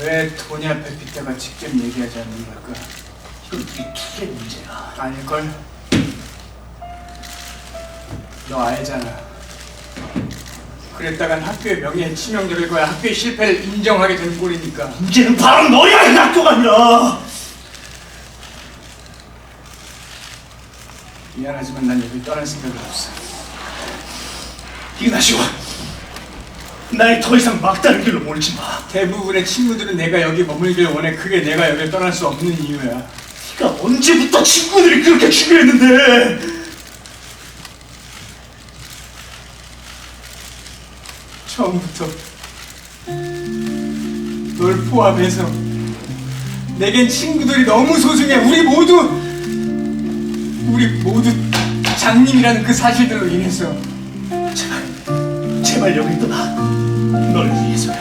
왜 돈이 앞에 빗대가 직접 얘기하지 않는 걸까? 이건 우리 둘의 문제야. 아닐걸? 너 알잖아. 그랬다간 학교의 명예에 치명적일 거야. 학교의 실패를 인정하게 된 꼴이니까. 문제는 바로 너야, 이 학교가 아니라. 미안하지만 난 여기 떠날 생각이 없어. 이gnati오, 나 의더 이상 막다른 길로 몰지 마. 대부분의 친구들은 내가 여기 머물길 원해. 그게 내가 여길 떠날 수 없는 이유야. 네가 언제부터 친구들이 그렇게 중요했는데? 처음부터 널 포함해서 내겐 친구들이 너무 소중해. 우리 모두 우리 모두 장님이라는 그 사실들로 인해서 제발, 여기 떠나. 널 위해서야.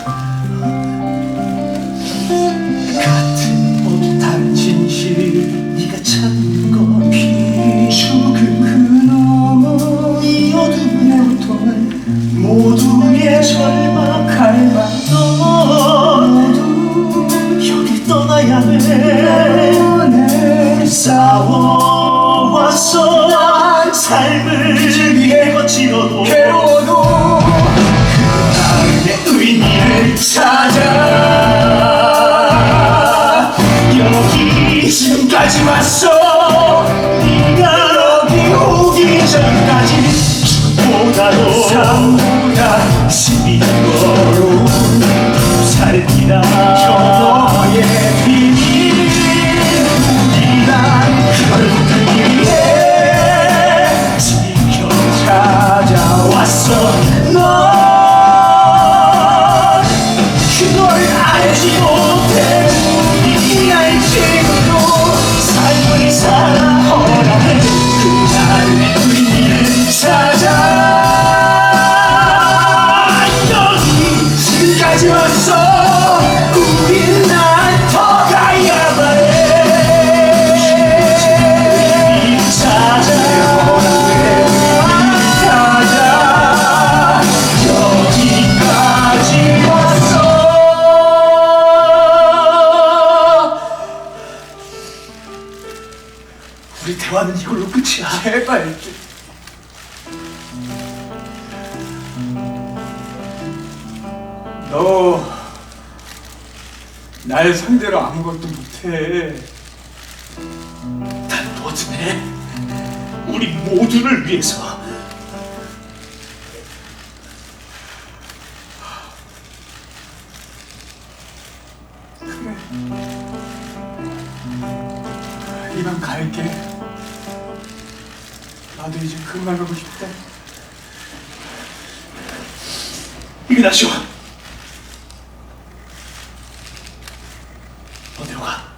같은 어긋한 진실 네가 찾는 건 비죽은 그놈 이 어둠의 고통을 모두의 절망할 만너 모두 여길 떠나야 해 싸워왔어 삶을 위해 거치러도 괴로워 삶을 살아 허락해 그날의 대화는 이걸로 끝이야. 제발. 너 날 상대로 아무것도 못해. 난 해. 우리 모두를 위해서. 이만 갈게 나도 이제 그만 가고 싶다 이그나시오 어디로 가?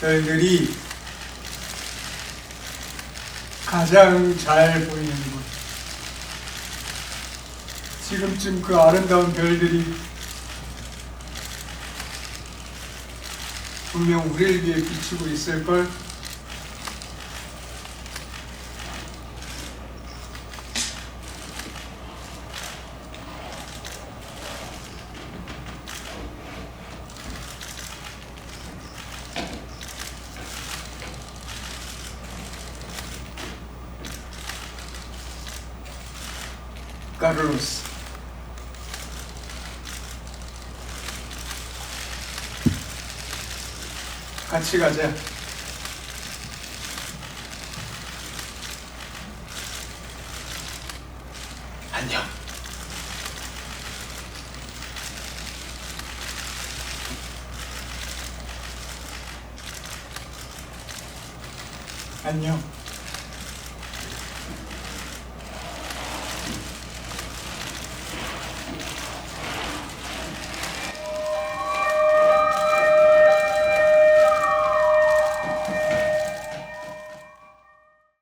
별들이 가장 잘 보이는 곳. 지금쯤 그 아름다운 별들이 분명 위해 비추고 있을걸? 카를로스 같이 가자. 안녕. 안녕